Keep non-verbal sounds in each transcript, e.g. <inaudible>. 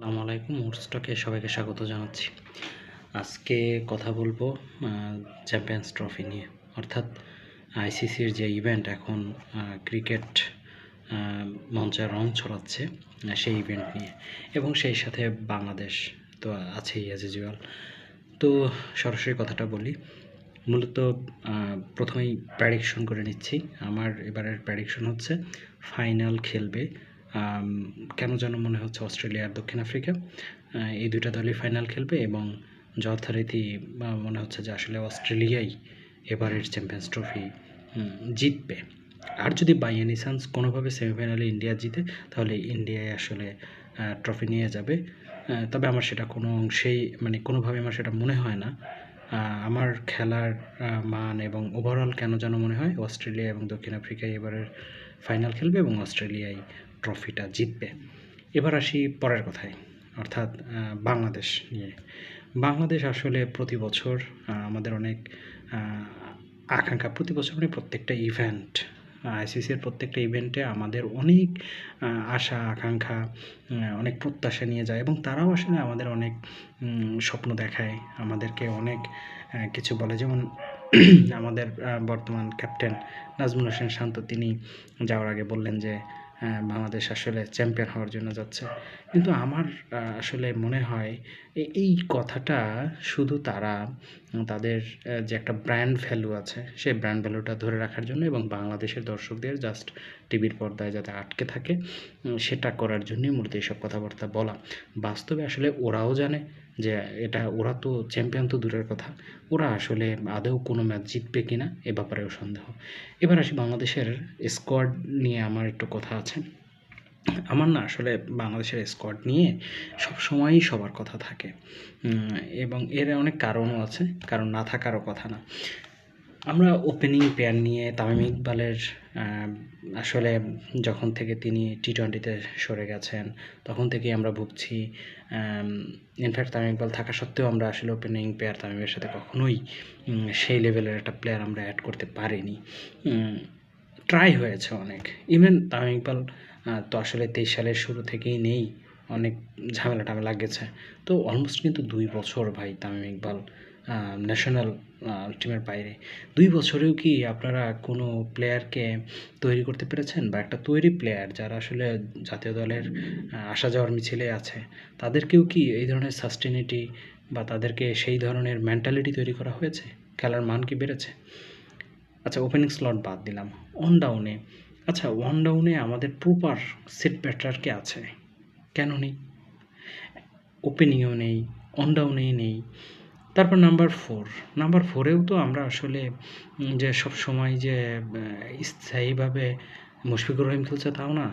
আসসালামু আলাইকুম স্টকে সবাইকে স্বাগত জানাচ্ছি। আজকে কথা বলব চ্যাম্পিয়ন্স ট্রফি নিয়ে। অর্থাৎ আইসিসির যে ইভেন্ট এখন ক্রিকেট মঞ্চে রং ছড়াচ্ছে সেই ইভেন্ট নিয়ে। এবং সেই সাথে বাংলাদেশ তো আছেই অ্যাজ ইউজুয়াল তো সরাসরি কথাটা বলি। মূলত প্রথমেই প্যাডিকশন করে নিচ্ছি। আমার এবারের প্যাডিকশন হচ্ছে ফাইনাল খেলবে কেন যেন মনে হচ্ছে অস্ট্রেলিয়া আর দক্ষিণ আফ্রিকা? এই দুইটা দলই ফাইনাল খেলবে এবং যথারীতি মনে হচ্ছে যে আসলে অস্ট্রেলিয়াই এবারের চ্যাম্পিয়ন্স ট্রফি জিতবে। আর যদি বাই এনি চান্স কোনোভাবে সেমিফাইনালে ইন্ডিয়া জিতে, তাহলে ইন্ডিয়ায় আসলে ট্রফি নিয়ে যাবে। তবে আমার সেটা কোনো অংশেই মানে কোনোভাবে আমার সেটা মনে হয় না। আমার খেলার মান এবং ওভারঅল কেন যেন মনে হয়, অস্ট্রেলিয়া এবং দক্ষিণ আফ্রিকায় এবারের ফাইনাল খেলবে এবং অস্ট্রেলিয়ায় ট্রফিটা জিতবে। এবার আসি পরের কথায়, অর্থাৎ বাংলাদেশ নিয়ে। বাংলাদেশ আসলে প্রতি বছর আমাদের অনেক আকাঙ্ক্ষা, প্রতি বছর মানে প্রত্যেকটা ইভেন্ট আইসিসির প্রত্যেকটা ইভেন্টে আমাদের অনেক আশা, আকাঙ্ক্ষা অনেক প্রত্যাশা নিয়ে যায় এবং তারাও আসলে আমাদের অনেক স্বপ্ন দেখায়। আমাদেরকে অনেক কিছু বলে। যেমন <clears throat> আমাদের বর্তমান ক্যাপ্টেন নাজমুল হোসেন শান্ত, তিনি যাওয়ার আগে বললেন যে বাংলাদেশ আসলে চ্যাম্পিয়ন হওয়ার জন্য যাচ্ছে। কিন্তু আমার আসলে মনে হয় এই কথাটা শুধু তারা, তাদের যে একটা ব্র্যান্ড ভ্যালু আছে, সেই ব্র্যান্ড ভ্যালুটা ধরে রাখার জন্য এবং বাংলাদেশের দর্শকদের জাস্ট টিভির পর্দায় যাতে আটকে থাকে সেটা করার জন্যই মূলত এইসব কথাবার্তা বলা। বাস্তবে আসলে ওরাও জানে যে এটা ওরা তো চ্যাম্পিয়ন তো দূরের কথা। ওরা আসলে আদৌ কোনো ম্যাচ জিতবে কি না এ ব্যাপারেও সন্দেহ। এবার আসি বাংলাদেশের স্কোয়াড নিয়ে আমার একটু কথা আছে। আমার না আসলে বাংলাদেশের স্কোয়াড নিয়ে সব সময়ই সবার কথা থাকে। এবং এর অনেক কারণও আছে, কারণ না থাকারও কথা না। আমরা ওপেনিং প্লেয়ার নিয়ে তামিম ইকবালের আসলে যখন থেকে তিনি টি টোয়েন্টিতে সরে গেছেন, তখন থেকেই আমরা ভুগছি ইনফ্যাক্ট তামিম ইকবাল থাকা সত্ত্বেও আমরা আসলে ওপেনিং পেয়ার তামিমের সাথে কখনোই সেই লেভেলের একটা প্লেয়ার আমরা অ্যাড করতে পারিনি। ট্রাই হয়েছে অনেক। ইভেন তামিম ইকবাল তো আসলে তেইশ সালের শুরু থেকেই নেই, অনেক ঝামেলা টামেলা গেছে। তো অলমোস্ট কিন্তু দুই বছর ভাই তামিম ইকবাল ন্যাশনাল টিমের বাইরে। দুই বছরেও কি আপনারা কোনো প্লেয়ারকে তৈরি করতে পেরেছেন? বা একটা তৈরি প্লেয়ার যারা আসলে জাতীয় দলের আসা যাওয়ার মিছিলে আছে, তাদেরকেও কি এই ধরনের সাস্টেনিটি বা তাদেরকে সেই ধরনের মেন্টালিটি তৈরি করা হয়েছে? খেলার মান কি বেড়েছে? আচ্ছা ওপেনিং স্লট বাদ দিলাম। অন ডাউনে আচ্ছা ওয়ান ডাউনে আমাদের প্রপার সেট ব্যাটার কে আছে? কেন নেই? ওপেনিংও নেই অন ডাউনেই নেই। তারপর নাম্বার ফোর নাম্বার ফোরেও তো আমরা আসলে যে সব সময় যে স্থায়ীভাবে মুশফিকুর রহিম খেলছে তাও না।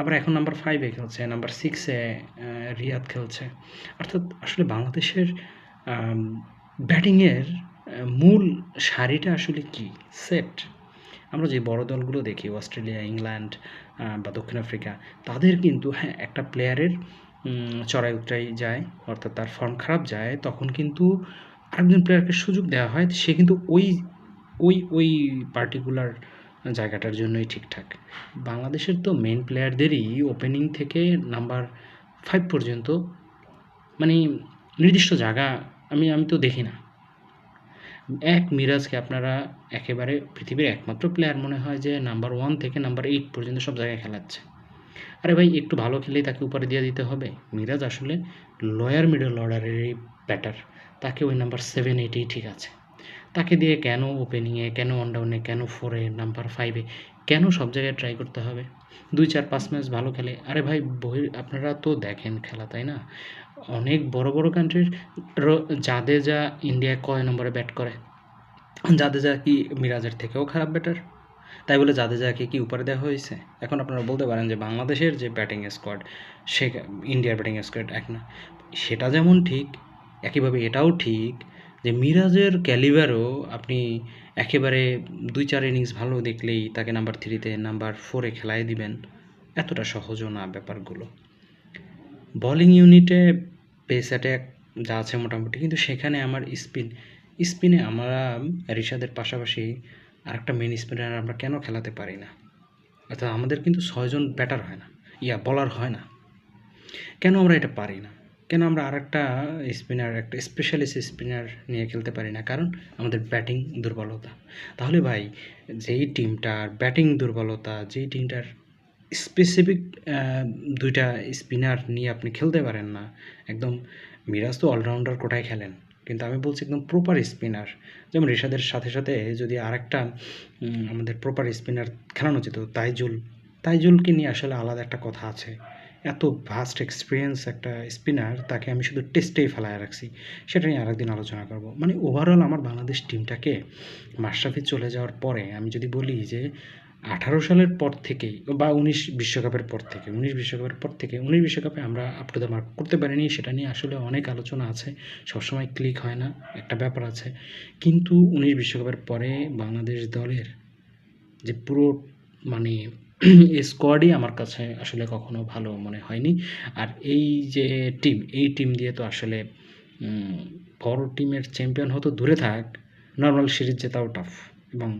আবার এখন নাম্বার ফাইভে খেলছে নাম্বার সিক্সে রিয়াদ খেলছে। অর্থাৎ আসলে বাংলাদেশের ব্যাটিংয়ের মূল সারিটা আসলে কি? সেট আমরা যে বড় দলগুলো দেখি, অস্ট্রেলিয়া, ইংল্যান্ড বা দক্ষিণ আফ্রিকা, তাদের কিন্তু হ্যাঁ একটা প্লেয়ারের চড়াই উতরাই যায়, অর্থাৎ তার ফর্ম খারাপ যায়, তখন কিন্তু আরেকজন প্লেয়ারকে সুযোগ দেওয়া হয়, সে কিন্তু ওই ওই ওই পার্টিকুলার জায়গাটার জন্যই ঠিকঠাক। বাংলাদেশের তো মেন প্লেয়ারদেরই ওপেনিং থেকে নাম্বার ফাইভ পর্যন্ত মানে নির্দিষ্ট জায়গা আমি আমি তো দেখি না। এক মিরাজকে আপনারা একেবারে পৃথিবীর একমাত্র প্লেয়ার মনে হয় যে নাম্বার ওয়ান থেকে নাম্বার এইট পর্যন্ত সব জায়গায় খেলাচ্ছে। আরে ভাই, একটু ভালো খেলেই তাকে উপরে দিয়ে দিতে হবে। মিরাজ আসলে লয়ার মিডল অর্ডারেরই ব্যাটার তাকে ওই নাম্বার সেভেন এইটেই ঠিক আছে। তাকে দিয়ে কেন ওপেনিংয়ে কেন অনডাউনে কেন ফোরে নাম্বার ফাইভে কেন সব জায়গায় ট্রাই করতে হবে? দুই, চার, পাঁচ ম্যাচ ভালো খেলে। আরে ভাই বহি আপনারা তো দেখেন খেলা, তাই না? অনেক বড় বড় কান্ট্রির জাদেজা ইন্ডিয়ায় কয় নম্বরে ব্যাট করে? জাদেজা কি মিরাজের থেকেও খারাপ ব্যাটার তাই বলে জাদেজাকে কি উপরে দেওয়া হয়েছে? এখন আপনারা বলতে পারেন যে বাংলাদেশের যে ব্যাটিং স্কোয়াড সে ইন্ডিয়ার ব্যাটিং স্কোয়াড এক না। সেটা যেমন ঠিক, একইভাবে এটাও ঠিক যে মিরাজের ক্যালিবারও আপনি একেবারে দুই চার ইনিংস ভালো দেখলেই তাকে নাম্বার থ্রিতে নাম্বার ফোরে খেলায় দিবেন। এতটা সহজও না ব্যাপারগুলো। বোলিং ইউনিটে পেস অ্যাট্যাক যা আছে মোটামুটি, কিন্তু সেখানে আমার স্পিন স্পিনে আমরা রিশাদের পাশাপাশি আরেকটা মেন স্পিনার আমরা কেন খেলাতে পারি না? অর্থাৎ আমাদের কিন্তু ছয়জন ব্যাটার হয় না। ইয়া বলার হয় না। কেন আমরা এটা পারি না? কেন আমরা আরেকটা স্পিনার একটা স্পেশালিস্ট স্পিনার নিয়ে খেলতে পারি না? কারণ আমাদের ব্যাটিং দুর্বলতা। তাহলে ভাই, যেই টিমটার ব্যাটিং দুর্বলতা, যেই টিমটার স্পেসিফিক দুইটা স্পিনার নিয়ে আপনি খেলতে পারেন না, একদম মিরাজ তো অলরাউন্ডার কোটায় খেলেন। কিন্তু আমি বলছি একদম প্রপার স্পিনার যেমন ঋষাদের সাথে সাথে যদি আরেকটা আমাদের প্রপার স্পিনার খেলানো যেত, তাইজুল। তাইজুলকে নিয়ে আসলে আলাদা একটা কথা আছে। এত ভাস্ট এক্সপিরিয়েন্স একটা স্পিনার তাকে আমি শুধু টেস্টেই ফেলায় রাখছি। সেটা নিয়ে আরেকদিন আলোচনা করব। মানে ওভারঅল আমার বাংলাদেশ টিমটাকে মাশরাফি চলে যাওয়ার পরে আমি যদি বলি যে আঠারো সালের পর থেকেই বা উনিশ বিশ্বকাপের পর থেকে, উনিশ বিশ্বকাপের পর থেকে, উনিশ বিশ্বকাপে আমরা আপ টু দ্য মার্ক করতে পারিনি, সেটা নিয়ে আসলে অনেক আলোচনা আছে, সবসময় ক্লিক হয় না, একটা ব্যাপার আছে। কিন্তু উনিশ বিশ্বকাপের পরে বাংলাদেশ দলের যে পুরো মানে <clears throat> স্কোয়াডই আমার কাছে আসলে কখনো ভালো মনে হয়নি। আর এই যে টিম এই টিম দিয়ে তো আসলে বড় টিমের চ্যাম্পিয়ন হতো দূরে থাক নর্মাল সিরিজ জেতাও টাফ এবং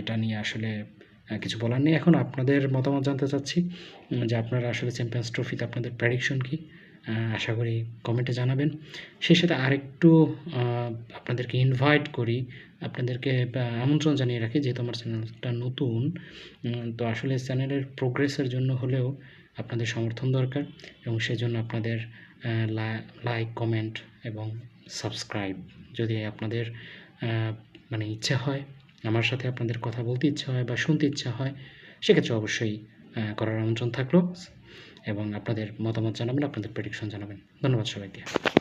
এটা নিয়ে আসলে কিছু বলার নেই। এখন আপনাদের মতামত জানতে চাচ্ছি যে আপনারা আসলে চ্যাম্পিয়ন্স ট্রফিতে আপনাদের প্রেডিকশন কি? আশা করি কমেন্টে জানাবেন। সেই সাথে আরেকটু আপনাদেরকে ইনভাইট করি, আপনাদেরকে আমন্ত্রণ জানিয়ে রাখি, যেহেতু আমার চ্যানেলটা নতুন তো আসলে চ্যানেলের প্রোগ্রেসের জন্য হলেও আপনাদের সমর্থন দরকার এবং সেজন্য আপনাদের লাইক কমেন্ট এবং সাবস্ক্রাইব যদি আপনাদের মানে ইচ্ছে হয়। আমার সাথে আপনাদের কথা বলতে ইচ্ছা হয় বা শুনতে ইচ্ছা হয়, সেক্ষেত্রে অবশ্যই করার আমন্ত্রণ থাকল। এবং আপনাদের মতামত জানাবেন, আপনাদের প্রেডিকশন জানাবেন। ধন্যবাদ সবাইকে।